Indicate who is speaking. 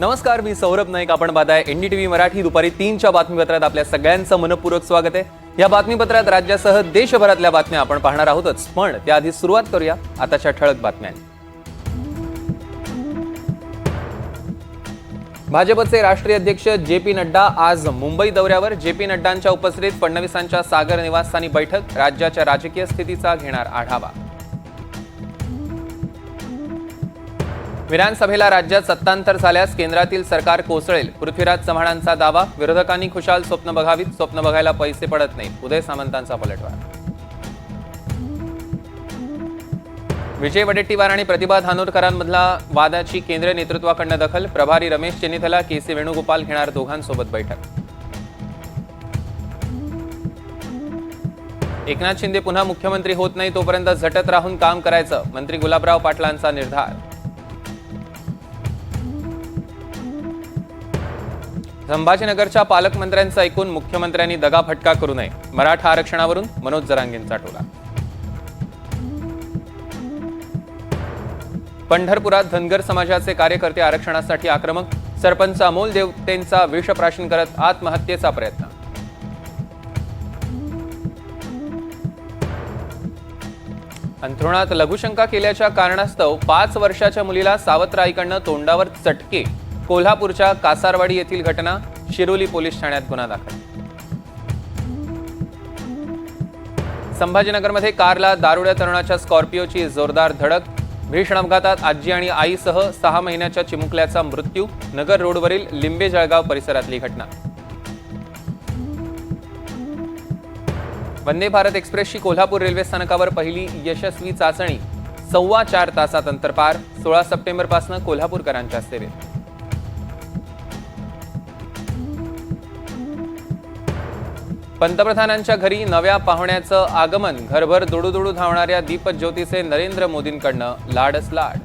Speaker 1: नमस्कार मी सौरभ नाईक. आपण पाहताय व्ही मराठी. दुपारी तीनच्या बातमीपत्रात आपल्या सगळ्यांचं मनपूर्वक स्वागत आहे. या बातमीपत्रात राज्यासह देशभरातल्या बातम्या आपण पाहणार आहोतच. पण त्याआधी सुरुवात करूया आताच्या ठळक बातम्यांनी. भाजपचे राष्ट्रीय अध्यक्ष जे पी नड्डा आज मुंबई दौऱ्यावर. जे पी नड्डांच्या उपस्थितीत फडणवीसांच्या सागर निवासस्थानी बैठक. राज्याच्या राजकीय स्थितीचा घेणार आढावा. विधानसभेला राज्यात सत्तांतर झाल्यास केंद्रातील सरकार कोसळेल. पृथ्वीराज चव्हाणांचा दावा विरोधकांनी खुशाल स्वप्न बघावीत स्वप्न बघायला पैसे पडत नाहीत. उदय सामंतांचा पलटवार. विजय वडेट्टीवार आणि प्रतिभा धानोरकरांमधला वादाची केंद्रीय नेतृत्वाकडनं दखल प्रभारी रमेश चेनिथला के सी वेणुगोपाल घेणार दोघांसोबत बैठक. एकनाथ शिंदे पुन्हा मुख्यमंत्री होत नाही तोपर्यंत झटत राहून काम करायचं मंत्री गुलाबराव पाटलांचा निर्धार. संभाजीनगरच्या पालकमंत्र्यांचं ऐकून मुख्यमंत्र्यांनी दगाफटका करू नये. मराठा आरक्षणावरून मनोज जरांगेंचा टोला. पंढरपुरात धनगर समाजाचे कार्यकर्ते आरक्षणासाठी आक्रमक. सरपंच अमोल देवतेंचा विषप्राशन करत आत्महत्येचा प्रयत्न. अंथरुणात लघुशंका केल्याच्या कारणास्तव पाच वर्षाच्या मुलीला सावत्र आईकडनं तोंडावर चटके. कोल्हापूरच्या कासारवाडी येथील घटना शिरोली पोलीस ठाण्यात गुन्हा दाखल. संभाजीनगरमध्ये कारला दारुड्या तरुणाच्या स्कॉर्पिओची जोरदार धडक भीषण अपघातात आजी आणि आईसह सहा महिन्याच्या चिमुकल्याचा मृत्यू नगर रोडवरील लिंबे जळगाव परिसरातली घटना. वंदे भारत एक्सप्रेसची कोल्हापूर रेल्वे स्थानकावर पहिली यशस्वी चाचणी सव्वा चार तासात अंतरपार सोळा सप्टेंबरपासून कोल्हापूरकरांच्या सेवेत. पंतप्रधानांच्या घरी नव्या पाहुण्याचं आगमन. घरभर दुडूदुडू धावणाऱ्या दीपज्योतीचे नरेंद्र मोदींकडनं लाडच लाड.